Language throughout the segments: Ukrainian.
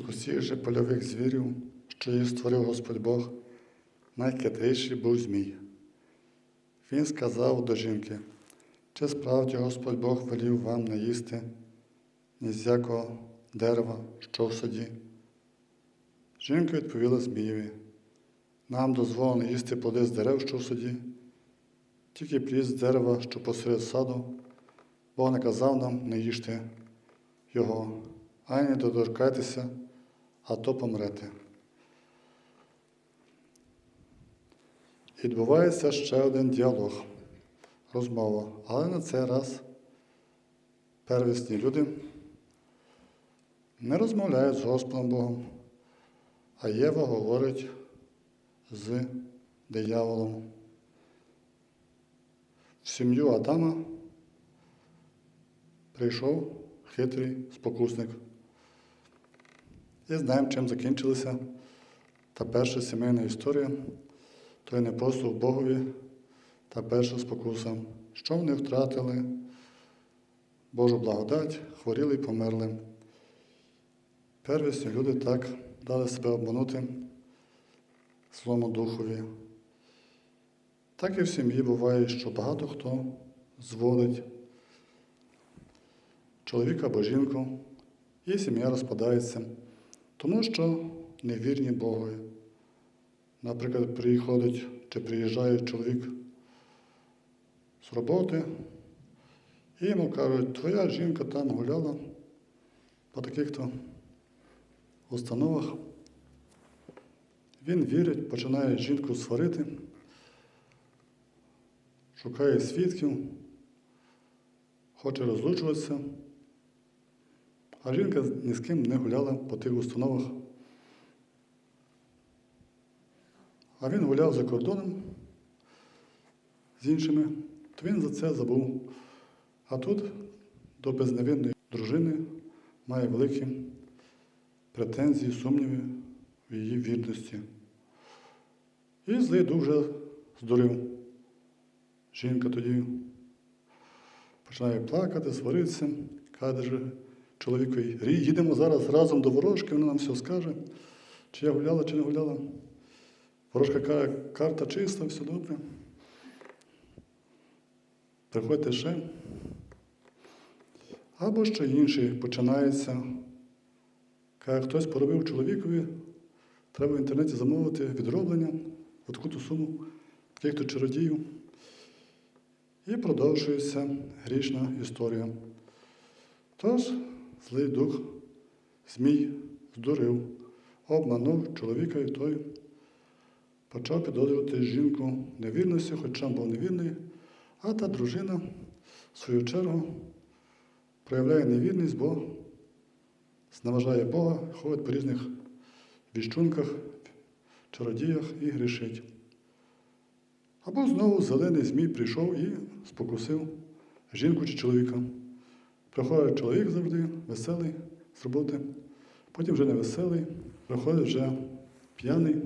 З усіх же польових звірів, що їх створив Господь Бог, найхитріший був Змій. Він сказав до жінки, чи справді Господь Бог велів вам не їсти ні з якого дерева, що в саді? Жінка відповіла Змієві, нам дозволено їсти плоди з дерев, що в саді, тільки плід з дерева, що посеред саду, Бог наказав нам не їжте його, ані не доторкайтеся, а то помрете. Відбувається ще один діалог, розмова, але на цей раз первісні люди не розмовляють з Господом Богом, а Єва говорить з дияволом. В сім'ю Адама прийшов хитрий спокусник. І знаємо, чим закінчилася та перша сімейна історія, то й не просто в Богові та перша спокуса, що вони втратили Божу благодать, хворіли і померли. Первісні люди так дали себе обманути злому духові. Так і в сім'ї буває, що багато хто зводить чоловіка або жінку, і сім'я розпадається, тому що невірні Богові. Наприклад, приходить чи приїжджає чоловік з роботи, і йому кажуть, твоя жінка там гуляла по таких-то установах. Він вірить, починає жінку сварити, шукає свідків, хоче розлучуватися, а жінка ні з ким не гуляла по тих установах. А він гуляв за кордоном з іншими, то він за це забув. А тут до безневинної дружини має великі претензії, сумніви в її вірності. І злий дух вже здурив. Жінка тоді починає плакати, сваритися, каже чоловікові, «Рі, їдемо зараз разом до ворожки, вона нам все скаже, чи я гуляла, чи не гуляла. Ворожка каже, карта чиста, все добре. Приходьте ще. Або ще інший починається. Каже, хтось поробив чоловікові, треба в інтернеті замовити відроблення, таку-то суму, таких-то чародіїв. І продовжується грішна історія. Тож злий дух, Змій здурив, обманув чоловіка і той почав підозрювати жінку невірності, хоча був невірний, а та дружина, в свою чергу, проявляє невірність, бо зневажає Бога, ходить по різних віщунках, чародіях і грішить. Або знову зелений змій прийшов і спокусив жінку чи чоловіка. Приходить чоловік завжди, веселий з роботи, потім вже не веселий, приходить вже п'яний,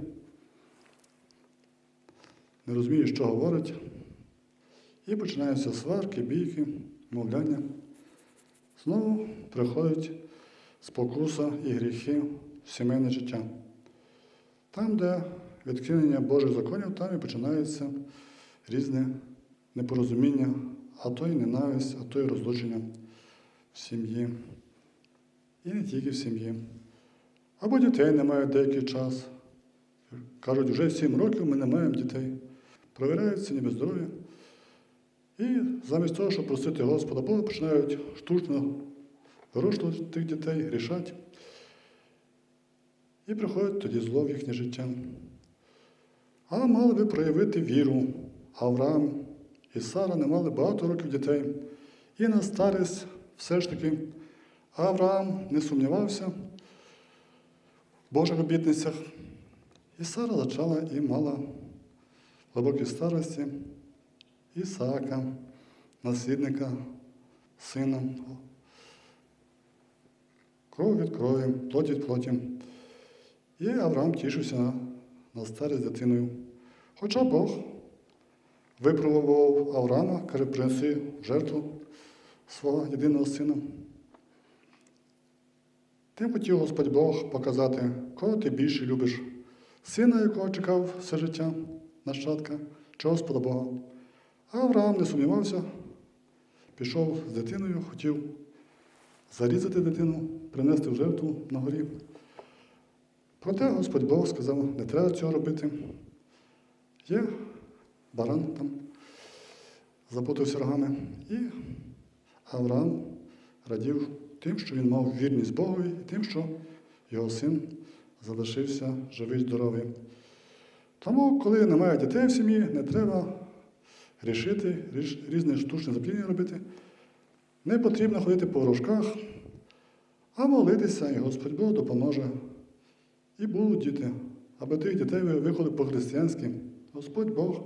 не розуміє, що говорить, і починаються сварки, бійки, мовляння. Знову приходить спокуса і гріхи в сімейне життя. Там, де відкинення Божих законів, там і починається різне непорозуміння, а то й ненависть, а то й розлучення в сім'ї. І не тільки в сім'ї. Або дітей немає деякий час. Кажуть, вже 7 років ми не маємо дітей. Провіряються ніби здоров'я. І замість того, щоб просити Господа Бога, починають штучно вирощувати тих дітей, грішати. І приходить тоді зло в їхнє життя. А мали би проявити віру. Авраам і Сара не мали багато років дітей. І на старість все ж таки Авраам не сумнівався в Божих обітницях. І Сара зачала і мала глибокій старості Ісаака, наслідника, сина. Кров від крові, плоть від плоті. І Авраам тішився на, старість дитиною. Хоча Бог випробував Авраама, каже, в жертву свого єдиного сина. Тим хотів Господь Бог показати, кого ти більше любиш, сина, якого чекав все життя, нащадка, чи Господа Бога. Авраам не сумнівався, пішов з дитиною, хотів зарізати дитину, принести в жертву на горі. Проте Господь Бог сказав, не треба цього робити. Є баран там, запутався рогами. І Авраам радів тим, що він мав вірність Богові, і тим, що його син залишився живий, здоровий. Тому, коли немає дітей в сім'ї, не треба рішити, різне штучне запліднення робити. Не потрібно ходити по ворожках, а молитися, і Господь Бог допоможе. І будуть діти, аби тих дітей ви виходили по-християнськи. Господь Бог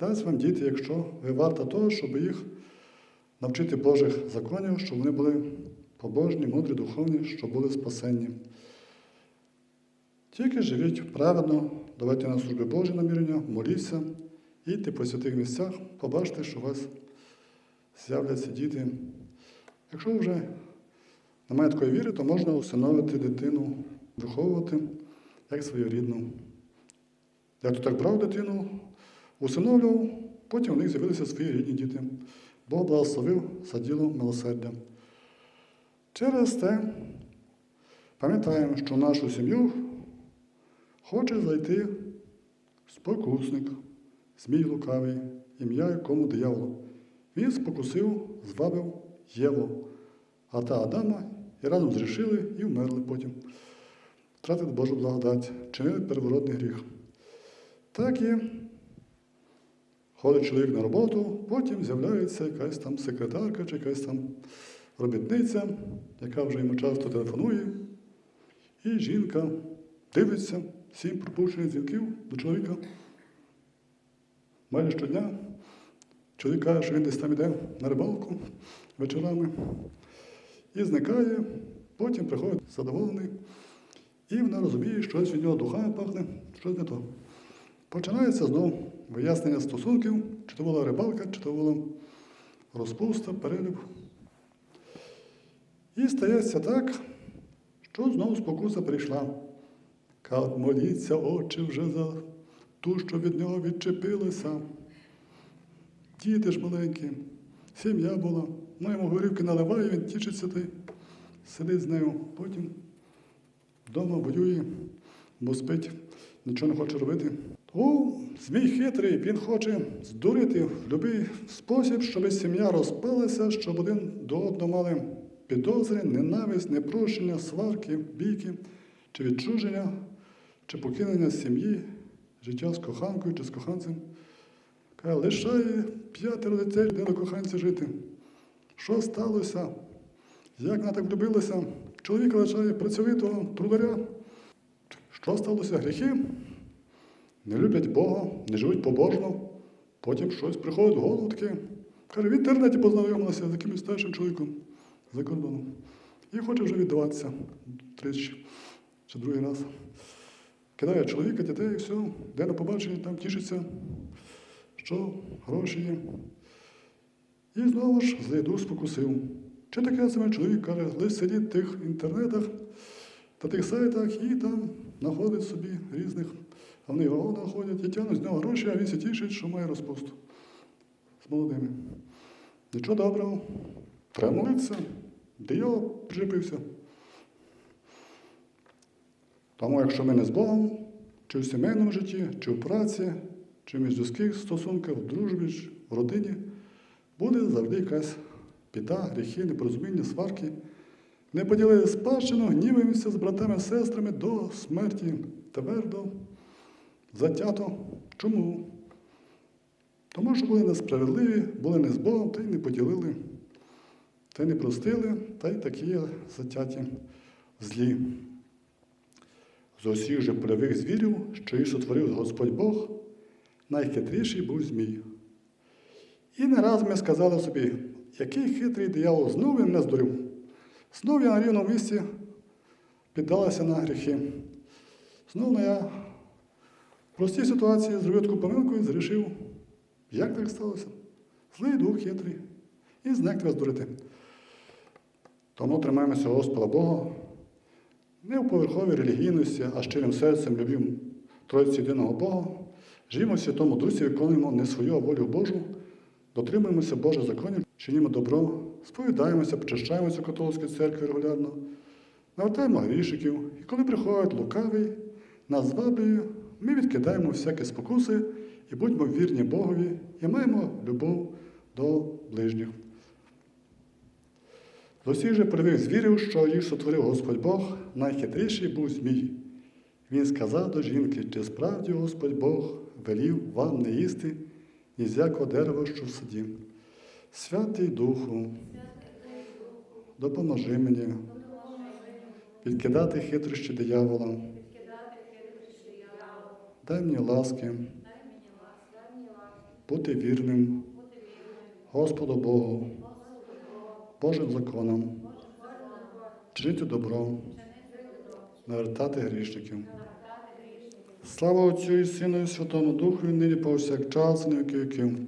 дасть вам діти, якщо ви варта того, щоб їх навчити Божих законів, щоб вони були побожні, мудрі, духовні, щоб були спасенні. Тільки живіть праведно, давайте на служби Божі намірення, моліться, їдьте по святих місцях, побачите, що у вас з'являться діти. Якщо вже немає такої віри, то можна усиновити дитину, виховувати як свою рідну. Я то так брав дитину, усиновлював, потім у них з'явилися свої рідні діти. Бог благословив за діло милосердя. Через те пам'ятаємо, що в нашу сім'ю хоче зайти спокусник, змій лукавий, ім'я якому дияволу. Він спокусив, звабив Єву, а та Адама і разом зрішили і вмерли потім. Втратили Божу благодать, чинили переворотний гріх. Так і ходить чоловік на роботу, потім з'являється якась там секретарка чи якась там робітниця, яка вже йому часто телефонує. І жінка дивиться сім пропущених дзвінків до чоловіка. Майже щодня чоловік каже, що він десь там іде на рибалку вечорами і зникає, потім приходить задоволений, і вона розуміє, що щось від нього духами пахне, щось не то. Починається знову вияснення стосунків, чи то була рибалка, чи то була розпуста, перелюб. І стається так, що знову спокуса прийшла. Кат моліться очі вже за ту, що від нього відчепилися. Діти ж маленькі, сім'я була. Ну, йому горівки наливає, він тішиться ти, сидить з нею, потім вдома воює, бо спить, нічого не хоче робити. О, змій хитрий, він хоче здурити в будь-який спосіб, щоб сім'я розпалася, щоб один до одного мали підозри, ненависть, непрощення, сварки, бійки, чи відчуження, чи покинення сім'ї, життя з коханкою чи з коханцем. Каже, лишає п'ятеро дітей, де до коханця жити. Що сталося? Як вона так влюбилася? Чоловіка лишає працьовитого трударя. Що сталося? Гріхи? Не люблять Бога, не живуть побожно. Потім щось приходить в голову таке. Каже, в інтернеті познайомилася з якимось старшим чоловіком за кордоном. І хоче вже віддаватися тричі чи другий раз. Кидає чоловіка, дітей, і все, де на побачення, там тішиться, що гроші є. І знову ж зайду спокусив. Чи таке саме чоловік каже, лише сидить в тих інтернетах та тих сайтах і там знаходить собі різних, вони його знаходять і тягнуть з нього гроші, а він се тішить, що має розпусту з молодими. Нічого доброго. Треба молитися. Диявол прижипився. Тому, якщо ми не з Богом, чи в сімейному житті, чи в праці, чи в міжлюдських стосунках, в дружбі, в родині, буде завжди якась біда, гріхи, непорозуміння, сварки. Не поділили спадщину, гніваємося з братами, сестрами до смерті, твердо, затято. Чому? Тому що були несправедливі, були не з Богом, та й не поділили, та й не простили, та й такі затяті злі. З усіх же польових звірів, що їх сотворив Господь Бог, найхитріший був Змій. І не раз ми сказали собі, який хитрий диявол знову мене здурив. Знову я на рівному місці піддалася на гріхи. Знову я простій ситуації зробив таку помилку і зрішив, як так сталося? Злий дух хитрий. І знак тебе здурити. Тому тримаємося Господа Бога, Не в поверховій релігійності, а щирим серцем любимо Тройці єдиного Бога. Живімо в Святому Дусі, виконуємо не свою, а волю Божу, дотримуємося Божих законів, чинімо добро, сповідаємося, причащаємося католицької церкви регулярно, навертаємо грішиків, і коли приходить лукавий, нас зваблює, ми відкидаємо всякі спокуси і будьмо вірні Богові і маємо любов до ближніх. До всіх же привів звірів, що їх сотворив Господь Бог, найхитріший був змій. Він сказав до жінки, чи справді Господь Бог велів вам не їсти ні з якого дерева, що в саді. Святий Духу, допоможи мені відкидати хитрощі диявола, дай мені ласки, бути вірним. Господу Богу, Божим законом, чинити добро, навертати грішників. Слава Отцю і Сину і Святому Духу, і нині повсякчас, і не віки віків.